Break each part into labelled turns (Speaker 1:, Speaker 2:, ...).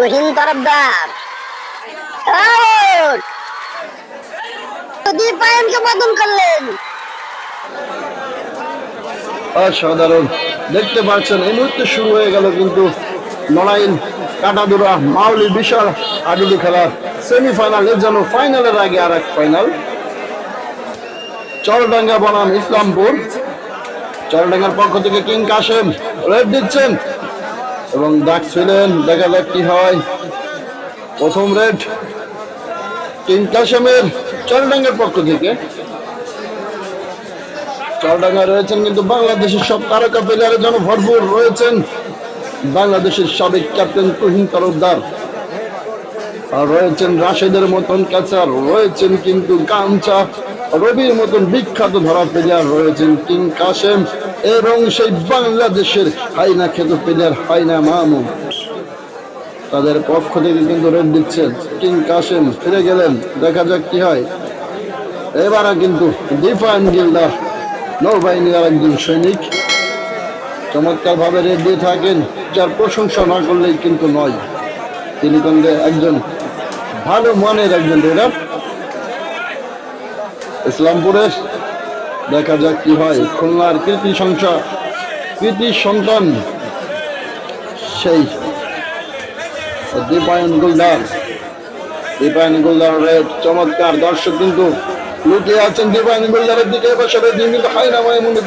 Speaker 1: তুহিন তরফদার! দীপায়নকে বদল করলেন।
Speaker 2: অসাধারণ। দেখতে পাচ্ছেন, এই মুহূর্তে শুরু হয়ে গেল কিন্তু নড়াইল কাটাদুরা, মাউলি বিশাল আডুলি খেলার সেমিফাইনাল এর যেন ফাইনালের আগে আর এক ফাইনাল চরডাঙ্গা বনাম ইসলামপুর। চরডাঙ্গার পক্ষ থেকে কিং কাশেম রেড দিচ্ছেন। এবং ডাক ছিলেন দেখা যাক কি হয়। প্রথম রেড কাশেমের চরডাঙ্গার পক্ষ থেকে। চরডাঙ্গা রয়েছেন কিন্তু বাংলাদেশের সব তারকা প্লেয়ারের যেন ভরপুর রয়েছেন। বাংলাদেশের সাবেক ক্যাপ্টেন তুহিন তরফদার আর রয়েছেন রাশেদের মতন ক্যাচার রয়েছেন কিন্তু গামছা। রবির মতন বিখ্যাত ধরা প্লেয়ার রয়েছেন কিং কাশেম। এবং সেই বাংলাদেশের হাইনা খেত প্লেয়ার হাইনা মাহমুদ তাদের পক্ষ থেকে কিন্তু রেড দিচ্ছেন, কিং কাশেম ফিরে গেলেন, দেখা যাক কি হয়। এবারে কিন্তু ডিফাইন গিল্ডার নৌবাহিনীর একজন সৈনিক চমৎকার ভাবে রেড দিয়ে থাকেন, যার প্রশংসা না করলেই কিন্তু নয়। তিনি কিন্তু একজন ভালো মনের একজন রেডার ইসলামপুরের দেখা যাক কি হয়। খুলনার কৃতি সংসা কৃতি সন্তান সেই দীপায়ন গুলদার। দীপায়ন গুলদার রেড চমৎকার দর্শক কিন্তু লুকিয়ে আছেন। দীপায়ন গুলদারের দিকে এবছরের দিন কিন্তু হাইনা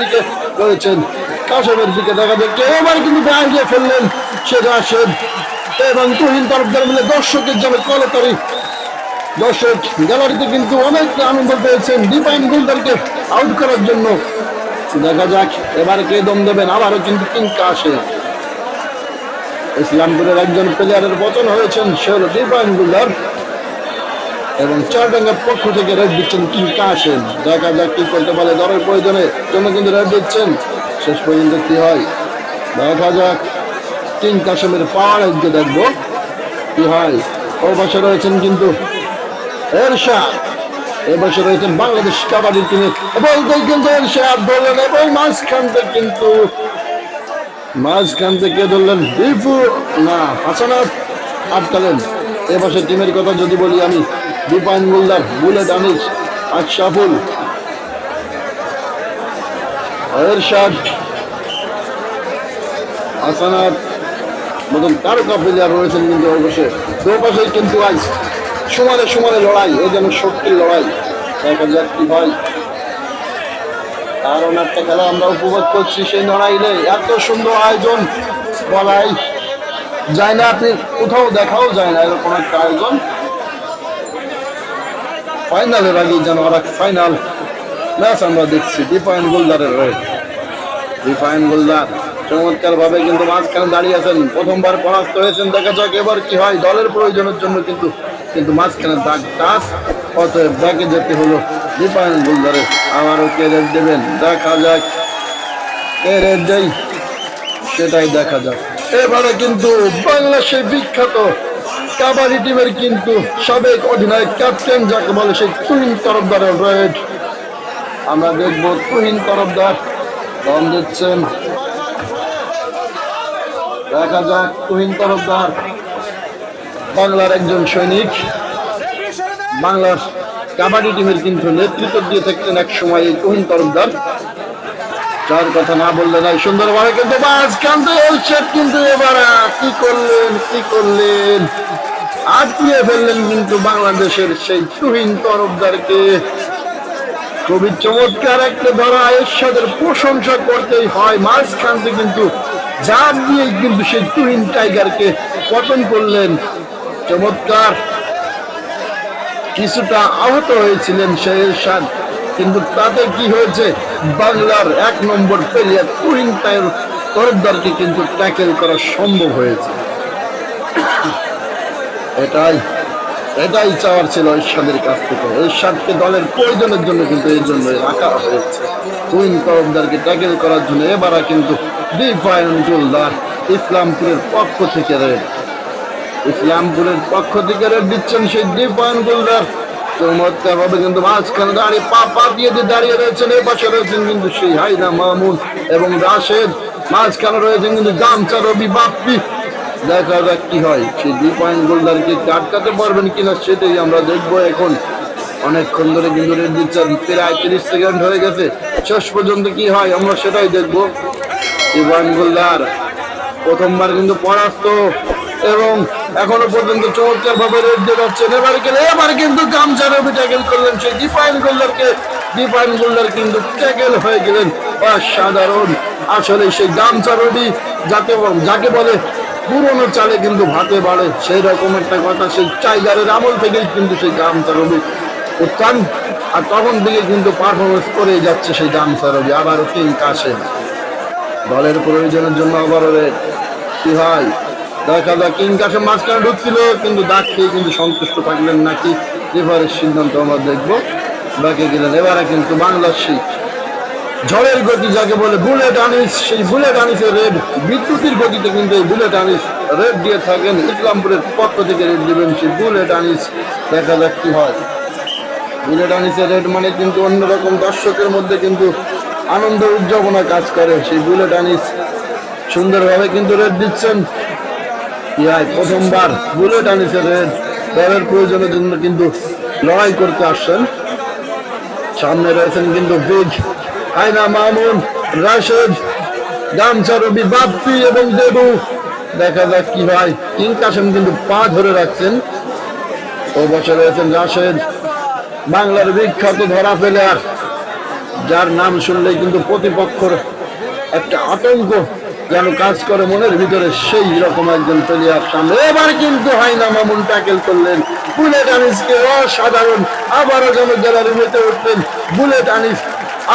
Speaker 2: দিকে রয়েছেন। কাশেমের দিকে দেখা যাচ্ছে এবার কিন্তু দাঁড়িয়ে ফেললেন সে রাশেদ এবং তুহিন তরফদার মিলে দর্শকের যেন কলতারি। দর্শক গ্যালারিতে কিন্তু অনেক আনন্দ পেয়েছেন দীপায়ন গুলদারকে। আউট করার জন্য। দেখা যাক, এবার কে দম দেবেন? আবারও কিন্তু কিংকা আসে। ইসলামপুরের একজন প্লেয়ারের পতন হয়েছেন সে হল গুলদার এবং চারডাঙ্গার পক্ষ থেকে রেড দিচ্ছেন কিং কাশেম দেখা যাক কি করতে পারে দলের প্রয়োজনে। জন্য কিন্তু রেড দিচ্ছেন। শেষ পর্যন্ত কি হয়? দেখা যাক। কিং কাশেমের পাওয়ার একটু দেখব। কি হয়? ও পাশে রয়েছেন কিন্তু এরশাদ। এ বছর রয়েছেন বাংলাদেশ কাবাডি টিমে কিন্তু এরশাদ ধরলেন এবং কিন্তু মাঝখান থেকে ধরলেন? বিপু না হাসানাত আটকালেন এবছর টিমের কথা যদি বলি আমি দীপায়ন গুলদার বুলেট আনিস আশরাফুল, এরশাদ মতন তারকা প্লেয়ার রয়েছেন কিন্তু অবশ্যই দুপাশে কিন্তু আজ সমানে সমানে লড়াই, এই যেন শক্তির লড়াই। দেখা যাক কি হয়। কারণ একটা খেলা আমরা উপভোগ করছি, সেই লড়াইলে এত সুন্দর আয়োজন বলাই যায় না, আপনি কোথাও দেখাও যায় না, এরকম একটা আয়োজন। ফাইনালের আগে যেন আর ফাইনাল ম্যাচ আমরা দেখছি ডিফাইন গোলদারের রয়ে ডিফাইন গোলদার। চমৎকার ভাবে কিন্তু মাঝখানে দাঁড়িয়ে আছেন। প্রথমবার পরাস্ত হয়েছেন, দেখা যাক এবার কি হয়। দলের প্রয়োজনের জন্য কিন্তু কিন্তু মাঝখানে দাগ টাচ। অতএব ব্যাকে যেতে হলো দীপায়ন গোলদারের আবারও কে রেড দেবেন? দেখা যাক। কে রেড দেই সেটাই দেখা যাক। এবারে কিন্তু বাংলাদেশের বিখ্যাত কাবাডি টিমের কিন্তু সাবেক অধিনায়ক ক্যাপ্টেন যাকে বলে সেই তুহিন তরফদারের রেড। আমরা দেখব তুহিন তরফদার। দম দিচ্ছেন। দেখা যাক তুহিন তরফদার বাংলার একজন সৈনিক। বাংলার কাবাডি টিমের কিন্তু নেতৃত্ব দিয়ে থাকতেন এক সময় এই তুহিন তরফদার। যার কথা না বললে নাই সুন্দরভাবে কিন্তু মাঝখান থেকে এলশেদ কিন্তু এবার কি করলেন কি করলেন? আটকিয়ে ফেললেন কিন্তু বাংলাদেশের সেই তুহিন তরফদারকে। খুবই চমৎকার একটা ধরা, এরশাদের প্রশংসা করতেই হয়, মাঝখান থেকে কিন্তু জাপ দিয়ে কিন্তু সেই তুহিন টাইগারকে পতন করলেন। চমৎকার। কিছুটা আহত হয়েছিলেন এরশাদ কিন্তু তাতে কি হয়েছে? বাংলার এক নম্বর প্লেয়ার তুহিন টাইর তরফদারকে কিন্তু ট্যাকেল করা সম্ভব হয়েছে। এটাই। এটাই চাওয়ার ছিল ঈর্ষাদের কাছ থেকে। ঈর্ষাদকে দলের প্রয়োজনের জন্য কিন্তু এই জন্য রাখা হয়েছে। কুইন তরফদারকে ট্যাকেল করার জন্য এবারা কিন্তু ডিফাইন জুলদার ইসলামপুরের পক্ষ থেকে রেড। ইসলামপুরের পক্ষ থেকে রেড দিচ্ছেন সেই ডিফাইন জুলদার চমৎকার ভাবে কিন্তু মাঝখানে দাঁড়িয়ে পা পা দিয়ে দিয়ে দাঁড়িয়ে রয়েছেন এ পাশে রয়েছেন কিন্তু সেই হাইনা মামুন এবং রাশেদ। মাঝখানে রয়েছেন কিন্তু গামছা রবি বাপ্পি। দেখা যাক কি হয়। সেই দুই পয়েন্ট গোলদারকে আটকাতে পারবেন কিনা সেটাই আমরা দেখব এখন। অনেকক্ষণ ধরে কিন্তু প্রায় তিরিশ সেকেন্ড হয়ে গেছে। শেষ পর্যন্ত কি হয় আমরা সেটাই দেখব। ইভান গোলদার প্রথমবার কিন্তু পরাস্ত এবং এখনও পর্যন্ত চমৎকার ভাবে রেড দিয়ে যাচ্ছেন। এবার গেলে এবার কিন্তু গামছা রবি ট্যাকেল করলেন সেই ডিফাইন গোল্ডারকে ডিফাইন গোল্ডার কিন্তু ট্যাকেল হয়ে গেলেন। অসাধারণ। আসলে সেই গামছা রবি যাকে যাকে বলে পুরনো চালে কিন্তু ভাতে বাড়ে, সেই রকম একটা কথা, সেই টাইগারের আমল থেকেই কিন্তু সেই গামছা রবি উত্থান। আর তখন থেকে কিন্তু পারফরমেন্স করে যাচ্ছে সেই গামছা রবি, আবারও কিং কাশে দলের প্রয়োজনের জন্য আবার red। কি হয় দেখা যাক, কিং কাশে মাঝখানে ঢুকছিল, কিন্তু দাগ খেয়ে কিন্তু সন্তুষ্ট থাকলেন নাকি? এবারের সিদ্ধান্ত আমরা দেখব। বাকি গেলেন এবারে কিন্তু বাংলাদেশি ঝড়ের গতি যাকে বলে বুলেট আনিস, সেই বুলেট আনিসের রেড, বিদ্যুতের গতিতে কিন্তু এই বুলেট আনিস রেড দিয়ে থাকেন। ইসলামপুরের পক্ষ থেকে রেড দিবেন সেই বুলেট আনিস। দেখা যাক কি হয়। বুলেট আনিসের রেড মানে কিন্তু অন্যরকম দর্শকের মধ্যে কিন্তু আনন্দ, উদযাপনা কাজ করে। সেই বুলেট আনিস সুন্দরভাবে কিন্তু রেড দিচ্ছেন। ইয়াই প্রথমবার বুলেট আনিসের রেড। দলের প্রয়োজনের জন্য কিন্তু লড়াই করতে আসছেন। সামনে রয়েছেন কিন্তু বিগ আয়না মামুন, রাশেদ, গামছা, রবি, বাপ্পি এবং দেবু। দেখা যাক কি হয়। কাসেম কিন্তু পা ধরে রাখছেন। ও বছর রয়েছেন রাশেদ। বাংলার বিখ্যাত ধরা প্লেয়ার যার নাম শুনলেই কিন্তু প্রতিপক্ষর একটা আতঙ্ক যেন কাজ করে মনের ভিতরে সেই রকম একজন প্লেয়ার সামনে। এবার কিন্তু হাইনা মামুন ট্যাকেল করলেন। বুলেট আনিসকে অসাধারণ। আবারও যেন মেতে উঠলেন। বুলেট আনিস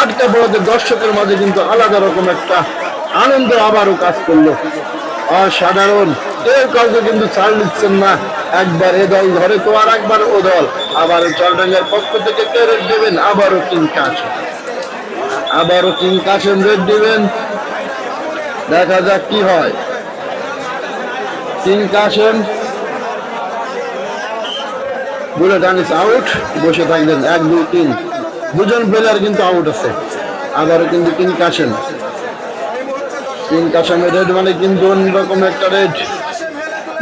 Speaker 2: আটকা পড়াতে দর্শকের মাঝে কিন্তু আলাদা রকম একটা আনন্দ আবারও কাজ করল। অসাধারণ। কেউ কাউকে কিন্তু ছাড় দিচ্ছেন না। একবার এ দল ধরে তো আর একবার ও দল। আবারও চলডাঙ্গার পক্ষ থেকে কেড়ে দেবেন, আবারও কিং কাসেম আবারও কিং কাসেম রেড দিবেন। দেখা যাক কি হয়। King Kasem Bullet Anis out বসে থাকলেন এক দুই তিন। দুজন প্লেয়ার কিন্তু আউট আছে। আবারও কিন্তু কিং কাসেম। কিং কাসেমের রেড মানে কিন্তু অন্যরকম একটা রেড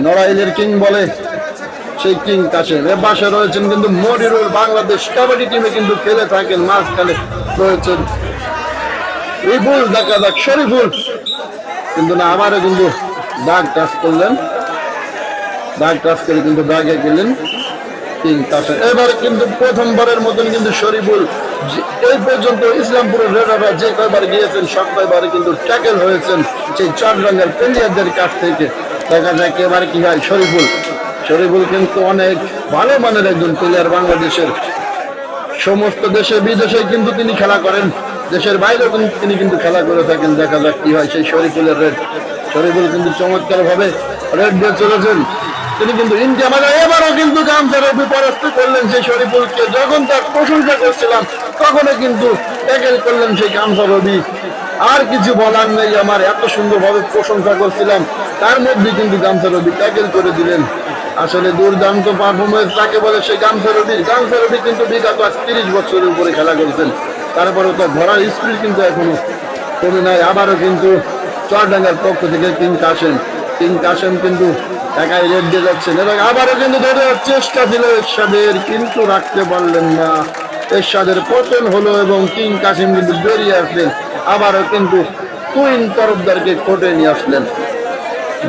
Speaker 2: নড়াইলের কিং বলে সেই কিং কাসেম। এর পাশে রয়েছেন কিন্তু মরিরুল বাংলাদেশ কাবাডি টিমে কিন্তু খেলে থাকেন। মাঝখানে রয়েছেন রিফুল দেখা যাক, শরীফুল। কিন্তু না, আবারও কিন্তু দাগ টাচ করলেন। দাগ টাচ করে কিন্তু দাগে গেলেন। এবার কিন্তু প্রথমবারের মতন কিন্তু শরীফুল এই পর্যন্ত ইসলামপুরের রেডাররা যে কয়বার গিয়েছেন, সব কয়বারে কিন্তু ট্যাকেল হয়েছেন সেই কাছ থেকে। দেখা যাক এবার কি হয় শরীফুল। শরীফুল কিন্তু অনেক ভালো মানের একজন প্লেয়ার বাংলাদেশের। সমস্ত দেশে, বিদেশে কিন্তু তিনি খেলা করেন। দেশের কিন্তু তিনি কিন্তু খেলা করে থাকেন। দেখা যাক কি হয় সেই শরীফুলের রেড। শরীফুল কিন্তু চমৎকার ভাবে রেড দিয়ে চলেছেন। তিনি কিন্তু ইন্ডিয়া মানে এবারও কিন্তু গামছার বিপরস্ত করলেন সেই শরীফুলকে। যখন তার প্রশংসা করছিলাম, তখনও কিন্তু ট্যাকেল করলেন সেই গামছা রবি। আর কিছু বলার নেই, আমার এত সুন্দরভাবে প্রশংসা করছিলাম, তার মধ্যে কিন্তু গামছা রবি ট্যাকেল করে দিলেন। আসলে দুর্দান্ত পারফরমেন্স তাকে বলে সেই গামছা রবি। গামছা রবি কিন্তু বিগত তিরিশ বছরের উপরে খেলা করেছেন। তারপরেও তার ধরার স্পিড কিন্তু এখনও কমে নাই। আবারও কিন্তু চরডাঙ্গার পক্ষ থেকে কিং কাসেম কিং কাসেম কিন্তু একাই রেড দিয়ে যাচ্ছেন এবং আবারও কিন্তু ধরে চেষ্টা ছিল এরশাদের, কিন্তু রাখতে পারলেন না। এরশাদের পতন হলো এবং কিং কাসিম কিন্তু বেরিয়ে আসলেন। আবারও কিন্তু কুইন তরফদারকে কোর্টে নিয়ে আসলেন।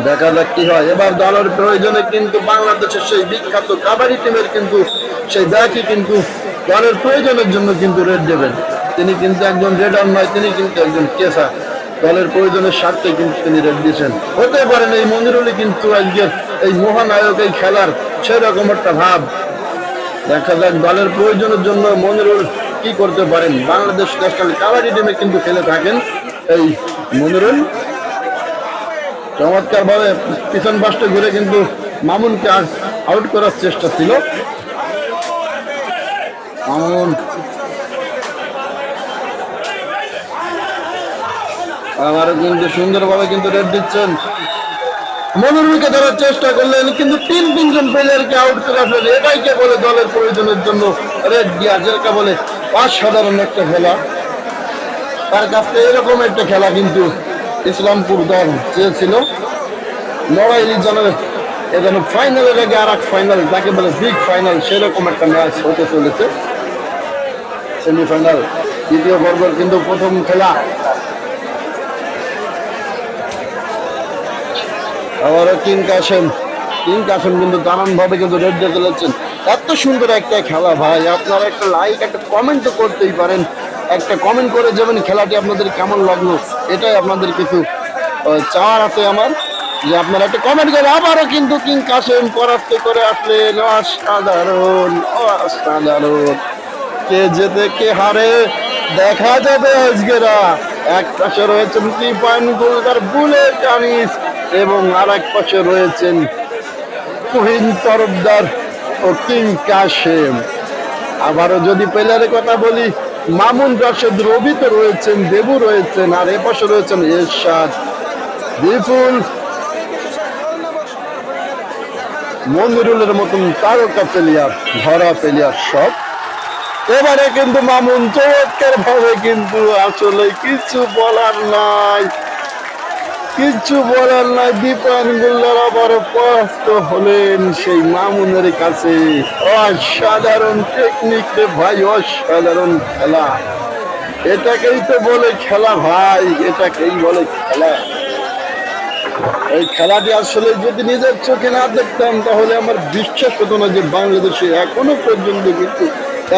Speaker 2: দেখা যাক কি হয়। এবার দলের প্রয়োজনে কিন্তু বাংলাদেশের সেই বিখ্যাত কাবাডি টিমের কিন্তু সেই ব্যাকই কিন্তু দলের প্রয়োজনের জন্য কিন্তু রেড দেবেন। তিনি কিন্তু একজন রেডার নয়, তিনি কিন্তু একজন কেসা দলের প্রয়োজনের স্বার্থে কিন্তু তিনি রেড দিয়েছেন। হতে পারেন এই মন্দিরুলি কিন্তু আজকের এই মহানায়ক, এই খেলার সেরকম একটা ভাব। দেখা যাক দলের প্রয়োজনের জন্য মনিরুল কি করতে পারেন। বাংলাদেশ ন্যাশনাল কাবাডি টিমে কিন্তু খেলে থাকেন এই মনিরুল। চমৎকার ভাবে পিছন পাশটা ঘুরে কিন্তু মামুনকে আউট করার চেষ্টা ছিল। মামুন আবারও কিন্তু সুন্দরভাবে কিন্তু রেড দিচ্ছেন। মনুরুলকে ধরার চেষ্টা করলেন, কিন্তু তিন তিনজন প্লেয়ারকে আউট করে আসলেন। এটাইকে বলে দলের প্রয়োজনের জন্য রেড দিয়া যেটা বলে অসাধারণ একটা খেলা। তার কাছ থেকে এরকম একটা খেলা কিন্তু ইসলামপুর দল চেয়েছিল। লড়াইলি যেন এখানে ফাইনালের আগে আর এক ফাইনাল যাকে বলে বিগ ফাইনাল সেরকম একটা ম্যাচ হতে চলেছে। সেমিফাইনাল দ্বিতীয় পর্বের কিন্তু প্রথম খেলা। আবারও কিং কাসেম। কিং কাসেম কিন্তু দারুণ ভাবে কিন্তু রেড দিয়ে চলেছেন এত সুন্দর একটা খেলা ভাই। আপনারা একটা লাইক একটা কমেন্ট তো করতেই পারেন। একটা কমেন্ট করে যাবেন খেলাটি আপনাদের কেমন লাগল, এটাই আপনাদের কিছু চাওয়ার আছে আমার, যে আপনারা একটা কমেন্ট করে আবারও কিন্তু কিং কাসেম পরাস্ত করে আসলেন। অসাধারণ অসাধারণ। কে যেতে কে হারে, দেখা যাবে আজকেরা। এক পাশে রয়েছেন কি পয়েন্ট গোলদার বুলেট আনিস। এবং আর এক পাশে রয়েছেন তুহিন তরফদার ও কিং কাশেম। আবারও যদি প্লেয়ারের কথা বলি, মামুন রাশেদ রবি তো রয়েছেন, দেবু রয়েছেন, আর এ পাশে রয়েছেন এরশাদ। বিপুল মন্দিরুলের মতন তারকা প্লেয়ার ধরা প্লেয়ার সব। এবারে কিন্তু মামুন চমৎকার ভাবে কিন্তু আসলে কিছু বলার নাই। কিছু বলার নাই দীপায়ন গুল্লার আবার পরাস্ত হলেন সেই মামুনের কাছে। অসাধারণ টেকনিক রে ভাই, অসাধারণ খেলা। এটাকেই তো বলে খেলা ভাই, এটাকেই বলে খেলা। এই খেলাটি আসলে যদি নিজের চোখে না দেখতাম, তাহলে আমার বিশ্বাস হতো না যে বাংলাদেশে এখনও পর্যন্ত কিন্তু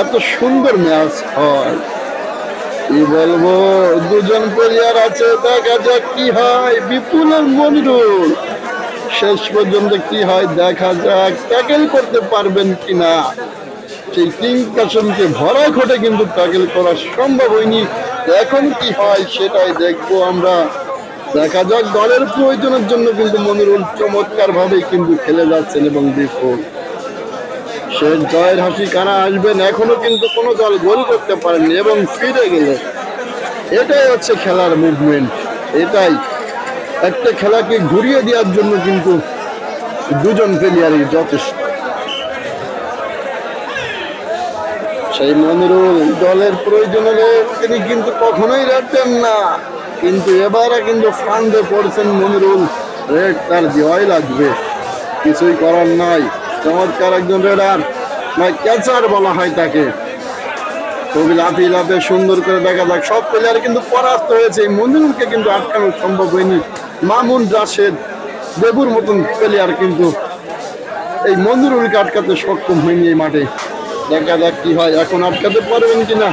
Speaker 2: এত সুন্দর ম্যাচ হয়। কি বলব? দুজন প্লেয়ার আছে, দেখা যাক কি হয়। বিপুল আর মনিরুল। শেষ পর্যন্ত কি হয় দেখা যাক। ট্যাকেল করতে পারবেন কিনা? সেই কিং কাসমকে ভরা ঘটে কিন্তু ট্যাকেল করা সম্ভব হয়নি। এখন কি হয় সেটাই দেখব আমরা। দেখা যাক দলের প্রয়োজনের জন্য কিন্তু মনিরুল চমৎকার ভাবে কিন্তু খেলে যাচ্ছেন এবং বিপুল। শেষ জয়ের হাসি কারা আসবেন এখনও কিন্তু কোনো দল গোল করতে পারেনি এবং ফিরে গেলে। এটাই হচ্ছে খেলার মুভমেন্ট এটাই। একটা খেলাকে ঘুরিয়ে দেওয়ার জন্য কিন্তু দুজন প্লেয়ারই যথেষ্ট। সেই মনিরুল দলের প্রয়োজন হলে তিনি কিন্তু কখনোই রাখতেন না। কিন্তু এবারে কিন্তু ফান্ডে পড়ছেন মনিরুল। রেড তার দেওয়াই লাগবে। কিছুই করার নাই। চমৎকার একজন রেডার। না ক্যাচার বলা হয় তাকে। খুবই লাফিয়ে লাফিয়ে সুন্দর করে দেখা যাক। সব প্লেয়ার কিন্তু পরাস্ত হয়েছে। এই মনিরুলকে কিন্তু আটকানো সম্ভব হয়নি। মামুন রাশেদ, দেবুর মতন প্লেয়ার কিন্তু এই মনিরুলকে আটকাতে সক্ষম হয়নি এই মাঠে। দেখা যাক কি হয়। এখন আটকাতে পারবেন কিনা?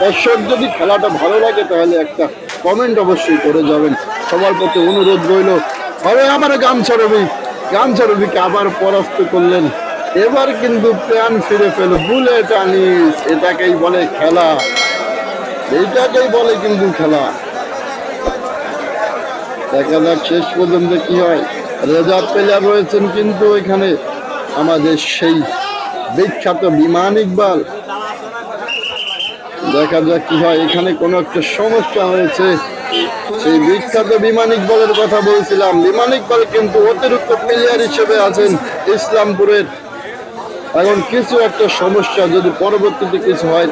Speaker 2: দর্শক, যদি খেলাটা ভালো লাগে, তাহলে একটা কমেন্ট অবশ্যই করে যাবেন। সবার প্রতি অনুরোধ রইল। হবে আবার গামছা রবি। গামছা রবিকে আবার পরাস্ত করলেন। এবার কিন্তু প্রাণ ফিরে পেল বুলেট আনিস এটাকেই বলে খেলা। এইটাকেই বলে কিন্তু খেলা। দেখা যাক শেষ পর্যন্ত কি হয়। রেজা প্লেয়ার রয়েছেন কিন্তু এখানে আমাদের সেই বিখ্যাত বিমান ইকবাল। দেখা যাক কি হয়। এখানে কোনো একটা সমস্যা হয়েছে। সেই বিখ্যাত বিমান ইকবালের কথা বলছিলাম। বিমান ইকবাল কিন্তু অতিরিক্ত প্লেয়ার হিসেবে আছেন ইসলামপুরের। এখন কিছু একটা সমস্যা যদি পরবর্তীতে কিছু হয়